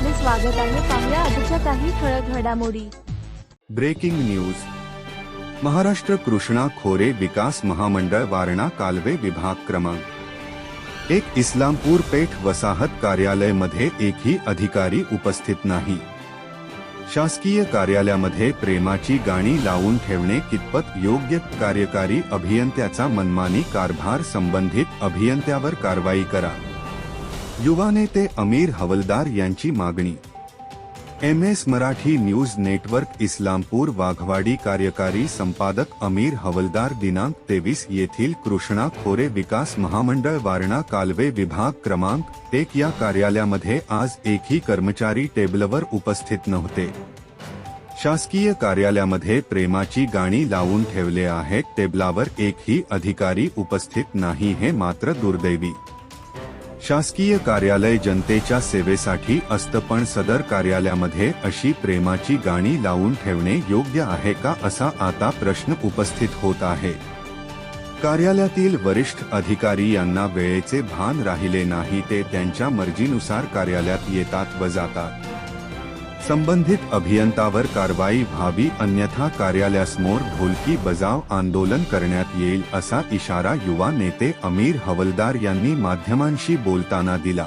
स्वागत आहे. पाहूया आजच्या काही ठळक घडामोडी. Breaking news. महाराष्ट्र कृष्णा खोरे विकास महामंडळ वारणा कालवे विभाग क्रमांक. एक इस्लामपूर पेठ वसाहत कार्यालयमध्ये एकही अधिकारी उपस्थित नाही. शासकीय कार्यालयामध्ये प्रेमाची गाणी लावून ठेवणे कितपत योग्य? कार्यकारी अभियंत्याचा मनमानी कारभार संबंधित अभियंत्यावर कारवाई करा. युवा नेते अमीर हवलदार यांची मागणी. M S Marathi news network Islampur Waghwadi कार्यकारी संपादक अमीर हवलदार दिनांक तेवीस येथील कृष्णा खोरे विकास महामंडळ, वारणा कालवे विभाग क्रमांक एक या कार्यालयामध्ये आज एकही कर्मचारी टेबलवर उपस्थित नव्हते. शासकीय कार्यालयामध्ये प्रेमाची गाणी लावून ठेवले आहेत, टेबलावर एकही अधिकारी उपस्थित नाही हे मात्र दुर्दैवी. शासकीय कार्यालय जनतेच्या सेवेसाठी असतं पण सदर कार्यालयामध्ये अशी प्रेमाची गाणी लावून ठेवणे योग्य आहे का असा आता प्रश्न उपस्थित होत आहे. कार्यालयातील वरिष्ठ अधिकारी यांना वेळेचे भान राहिले नाही ते त्यांच्या मर्जीनुसार कार्यालयात येतात व जातात. संबंधित अभियंतावर कारवाई व्हावी अन्यथा कार्यालयासमोर ढोलकी बजाव आंदोलन करण्यात येईल असा इशारा युवा नेते अमीर हवलदार यांनी माध्यमांशी बोलताना दिला.